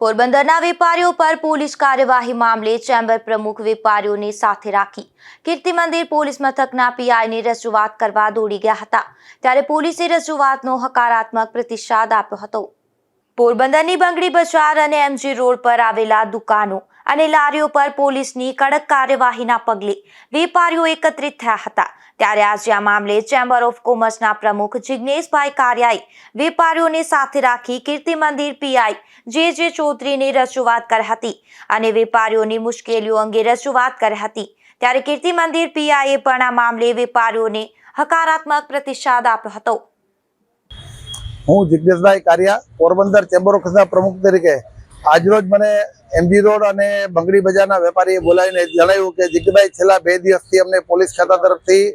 પોરબંદરના વેપારીઓ પર પોલીસ કાર્યવાહી મામલે ચેમ્બર પ્રમુખ વેપારીઓને સાથે રાખી કીર્તિ મંદિર પોલીસ મથકના પીઆઈને રજૂઆત કરવા દોડી ગયા હતા. ત્યારે પોલીસે રજૂઆતનો હકારાત્મક પ્રતિસાદ આપ્યો હતો. પોરબંદરની બંગડી બજાર અને એમજી રોડ પર આવેલા દુકાનો અને લારીઓ પર પોલીસની કડક કાર્યવાહીના પગલે વેપારીઓ એકત્રિત થયા હતા. ત્યારે આજે આ મામલે ચેમ્બર ઓફ કોમર્સના પ્રમુખ જિજ્ઞેશભાઈ કારિયાએ વેપારીઓને સાથે રાખી કીર્તિ મંદિર પીઆઈ જે જે ચૌધરીને રજૂઆત કરી હતી અને વેપારીઓની મુશ્કેલીઓ અંગે રજૂઆત કરી હતી. ત્યારે કીર્તિ મંદિર પીઆઈએ પણ આ મામલે વેપારીઓને હકારાત્મક પ્રતિસાદ આપ્યો હતો. હું જિજ્ઞેશભાઈ કારિયા પોરબંદર ચેમ્બર ઓફ કોમર્સના પ્રમુખ તરીકે આજરોજ મને એમજી રોડ અને બંગડી બજારના વેપારીએ બોલાવીને જણાવ્યું કે જીગભાઈ છેલ્લા બે દિવસથી અમને પોલીસ ખાતા તરફથી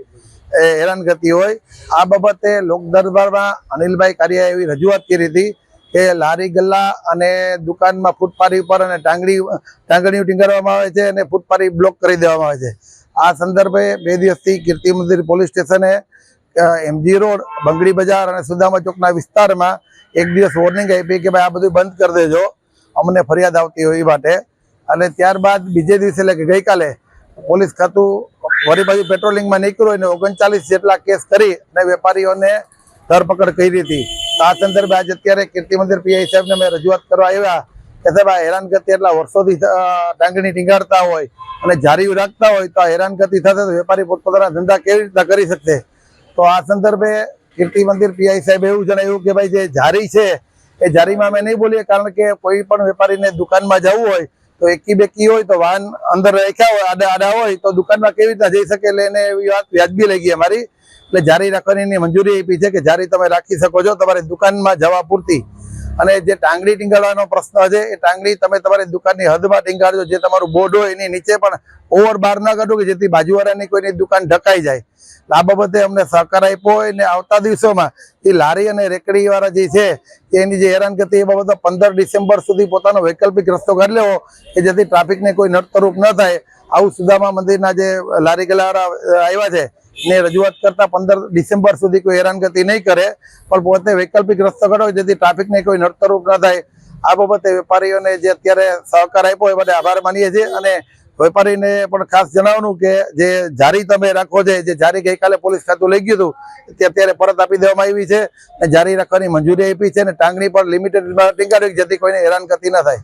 એ, કરતી હોય. આ બાબતે લોક દરબારમાં અનિલભાઈ કારિયાએ એવી રજૂઆત કરી હતી કે લારી ગલ્લા અને દુકાનમાં ફૂટપારી ઉપર અને ટાંગડી ટાંગણીઓ ટીંગાડવામાં આવે છે અને ફૂટપારી બ્લોક કરી દેવામાં આવે છે. આ સંદર્ભે બે દિવસથી કીર્તિ મંદિર પોલીસ સ્ટેશને એમજી રોડ બંગડી બજાર અને સુદામા ચોકના વિસ્તારમાં એક દિવસ વોર્નિંગ આપી કે ભાઈ આ બધું બંધ કરી દેજો. અમને ફરિયાદ આવતી હોય એ માટે. અને ત્યારબાદ બીજે દિવસે, એટલે કે ગઈકાલે, પોલીસ ખાતું વળી બાજુ પેટ્રોલિંગમાં નીકળ્યું અને ઓગણચાલીસ જેટલા કેસ કરી અને વેપારીઓને ધરપકડ કરી હતી. આ સંદર્ભે આજે અત્યારે કીર્તિ મંદિર પીઆઈ સાહેબને મેં રજૂઆત કરવા આવ્યા કે સાહેબ, આ હેરાનગતિ એટલા વર્ષોથી ટાંગણી ટીંગાડતા હોય અને જારી રાખતા હોય તો આ હેરાનગતિ થશે તો વેપારી પોતપોતાના ધંધા કેવી રીતના કરી શકશે? તો આ સંદર્ભે કીર્તિ મંદિર પીઆઈ સાહેબ એવું જણાવ્યું કે ભાઈ, જે જારી છે એ જારીમાં અમે નહીં બોલીએ, કારણ કે કોઈ પણ વેપારીને દુકાનમાં જવું હોય, તો એકી બેકી હોય, તો વાહન અંદર રાખ્યા હોય, આડા આડા હોય, તો દુકાનમાં કેવી રીતના જઈ શકે એટલે એને એવી વાત વ્યાજબી લઈ ગઈ અમારી. એટલે જારી રાખવાની મંજૂરી આપી છે કે જારી તમે રાખી શકો છો, તમારી દુકાનમાં જવા પૂરતી. અને જે ટાંગડી ટીંગાડવાનો પ્રશ્ન છે, એ ટાંગડી તમે તમારી દુકાનની હદમાં ટીંગાડજો, જે તમારું બોર્ડ હોય એની નીચે પણ ઓવર બાર ના કાઢું કે જેથી બાજુવાળાની કોઈની દુકાન ઢકાઈ જાય. આ બાબતે અમને સહકાર આપ્યો હોય ને આવતા દિવસોમાં એ લારી અને રેકડી વાળા જે છે, એની જે હેરાનગતિ એ બાબતે પંદર ડિસેમ્બર સુધી પોતાનો વૈકલ્પિક રસ્તો કાઢી લેવો કે જેથી ટ્રાફિકને કોઈ નડતરૂપ ન થાય. આવું સુદામા મંદિરના જે લારી ગલાવાળા આવ્યા છે ને રજૂઆત કરતા પંદર ડિસેમ્બર સુધી કોઈ હેરાનગતિ નહીં કરે. પણ પોતે વૈકલ્પિક રસ્તો કાઢો જેથી ટ્રાફિકને કોઈ નડતરૂપ ન થાય. આ બાબતે વેપારીઓને જે અત્યારે સહકાર આપ્યો એ માટે આભાર માનીએ છીએ અને વેપારીને પણ ખાસ જણાવવાનું કે જે જારી તમે રાખો છે જે જારી ગઈકાલે પોલીસ ખાતું લઈ ગયું હતું, તે અત્યારે પરત આપી દેવામાં આવી છે. જારી રાખવાની મંજૂરી આપી છે અને ટાંગણી પર લિમિટેડ ટીંગાડી જેથી કોઈને હેરાન કરતી ન થાય.